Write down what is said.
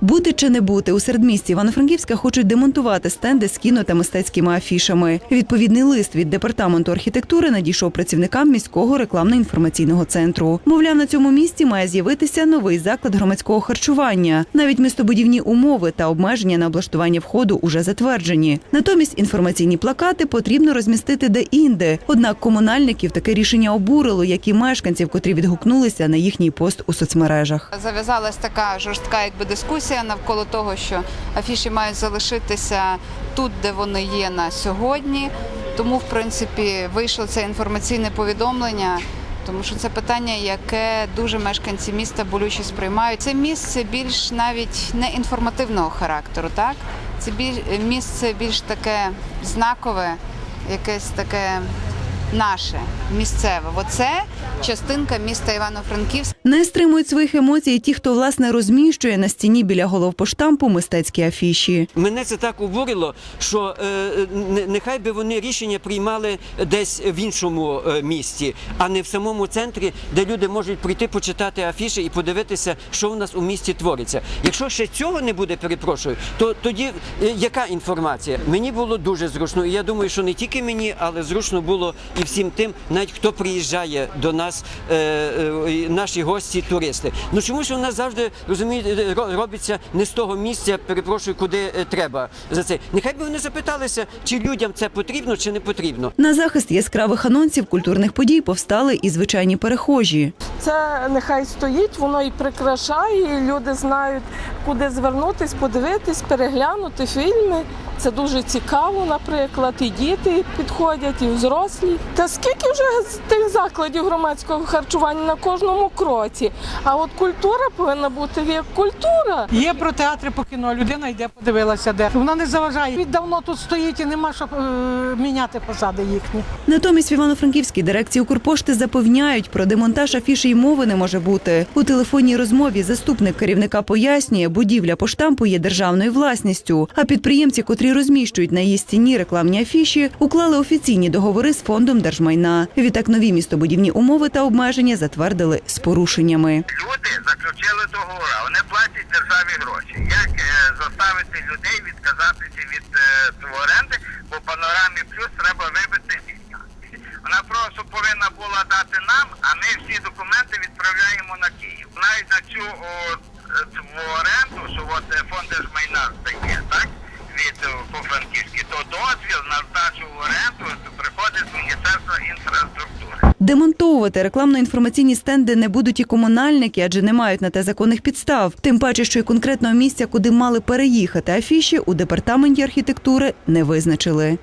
Бути чи не бути у середмісті Івано-Франківська хочуть демонтувати стенди з кіно та мистецькими афішами. Відповідний лист від департаменту архітектури надійшов працівникам міського рекламно-інформаційного центру. Мовляв, на цьому місці має з'явитися новий заклад громадського харчування. Навіть містобудівні умови та обмеження на облаштування входу уже затверджені. Натомість інформаційні плакати потрібно розмістити де-інде. Однак комунальників таке рішення обурило, як і мешканців, котрі відгукнулися на їхній пост у соцмережах. Зав'язалась така жорстка якби дискусія навколо того, що афіші мають залишитися тут, де вони є на сьогодні. Тому, в принципі, вийшло це інформаційне повідомлення. Тому що це питання, яке дуже мешканці міста болюче сприймають. Це місце більш навіть не інформативного характеру, так це біль, місце більш таке знакове, якесь таке наше місцеве. Оце частинка міста Івано-Франківськ. Не стримують своїх емоцій ті, хто власне розміщує на стіні біля головпоштампу мистецькі афіші. Мене це так обурило, що е, не- нехай би вони рішення приймали десь в іншому е, місті, а не в самому центрі, де люди можуть прийти почитати афіші і подивитися, що в нас у місті твориться. Якщо ще цього не буде, перепрошую, то тоді е, яка інформація? Мені було дуже зручно, і я думаю, що не тільки мені, але зручно було і всім тим, навіть хто приїжджає до нас, е, е, наші гості, туристи. Ну чому ж у нас завжди розумієте, ро- робиться не з того місця, перепрошую, куди е, треба за це. Нехай би вони запиталися, чи людям це потрібно, чи не потрібно. На захист яскравих анонсів культурних подій повстали і звичайні перехожі. Це нехай стоїть, воно і прикрашає, і люди знають, куди звернутись, подивитись, переглянути фільми. Це дуже цікаво, наприклад, і діти підходять, і взрослі. Та скільки вже тих закладів громадського харчування на кожному кроці? А от культура повинна бути як культура. Є про театри по кіно, людина йде, подивилася, де вона не заважає. Він давно тут стоїть і нема щоб е, міняти посади їхні. Натомість в Івано-Франківській дирекції Укрпошти запевняють, про демонтаж афіші й мови не може бути. У телефонній розмові заступник керівника пояснює, будівля поштампу є державною власністю, а підприємці, котрі розміщують на її стіні рекламні афіші, уклали офіційні договори з фондом держмайна. Відтак нові містобудівні умови та обмеження затвердили з порушеннями. Люди заключили договори, вони платять державі гроші. Як е, заставити людей відказатися від е, оренди, бо панорамі плюс треба вибити місця. Вона просто повинна була дати нам, а ми всі документи відправляємо на Київ. Навіть на цю е, оренду, що от фонд держмайна здає, так? Е, по франківськи, то дозвіл на здачу в оренду приходить з Міністерства інфраструктури. Демонтовувати рекламно-інформаційні стенди не будуть і комунальники, адже не мають на те законних підстав. Тим паче, що й конкретного місця, куди мали переїхати афіші, у департаменті архітектури не визначили.